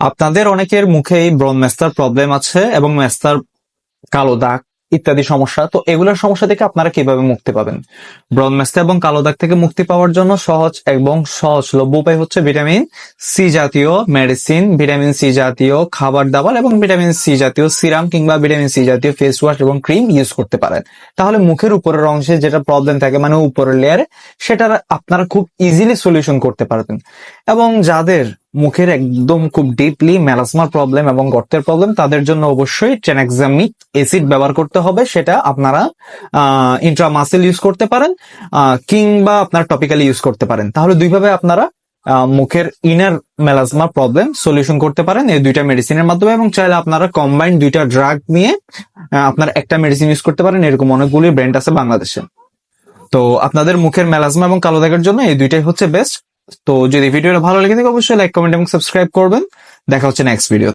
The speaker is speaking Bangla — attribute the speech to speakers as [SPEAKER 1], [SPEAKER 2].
[SPEAKER 1] আপনাদের অনেকের মুখেই ব্রণ মেস্তার প্রবলেম আছে এবং মেস্তার কালো দাগ ইত্যাদি সমস্যা। তো এগুলোর সমস্যা থেকে আপনারা কীভাবে মুক্তি পাবেন? ব্রণ মেস্তা এবং কালো দাগ থেকে মুক্তি পাওয়ার জন্য সহজ এবং সহজলভ্য উপায় হচ্ছে ভিটামিন সি জাতীয় মেডিসিন ভিটামিন সি জাতীয় খাবার দাবার এবং ভিটামিন সি জাতীয় সিরাম কিংবা ভিটামিন সি জাতীয় ফেস ওয়াশ এবং ক্রিম ইউজ করতে পারেন। তাহলে মুখের উপরের অংশে যেটা প্রবলেম থাকে মানে উপরের লেয়ারে সেটা আপনারা খুব ইজিলি সলিউশন করতে পারবেন। এবং যাদের মুখের একদম খুব ডিপলি ম্যালাসমার প্রবলেম এবং গর্তের প্রবলেম তাদের জন্য অবশ্যই ট্রেনাক্সামিক অ্যাসিড ব্যবহার করতে হবে। সেটা আপনারা ইন্ট্রামাসেল ইউজ করতে পারেন কিংবা আপনার টপিক্যালি ইউজ করতে পারেন। তাহলে দুইভাবে আপনারা মুখের ইনার মেলাজমা প্রবলেম সলিউশন করতে পারেন এই দুইটা মেডিসিনের মাধ্যমে। এবং চাইলে আপনারা কম্বাইন দুইটা ড্রাগ নিয়ে আপনার একটা মেডিসিন ইউজ করতে পারেন। এরকম অনেকগুলি ব্র্যান্ড আছে বাংলাদেশে। তো আপনাদের মুখের মেলাজমা এবং কালো দাগের জন্য এই দুইটাই হচ্ছে বেস্ট তো যদি ভিডিওটা ভালো লেগে থাকে, অবশ্যই লাইক কমেন্ট এবং সাবস্ক্রাইব করবেন। দেখা হচ্ছে নেক্সট ভিডিও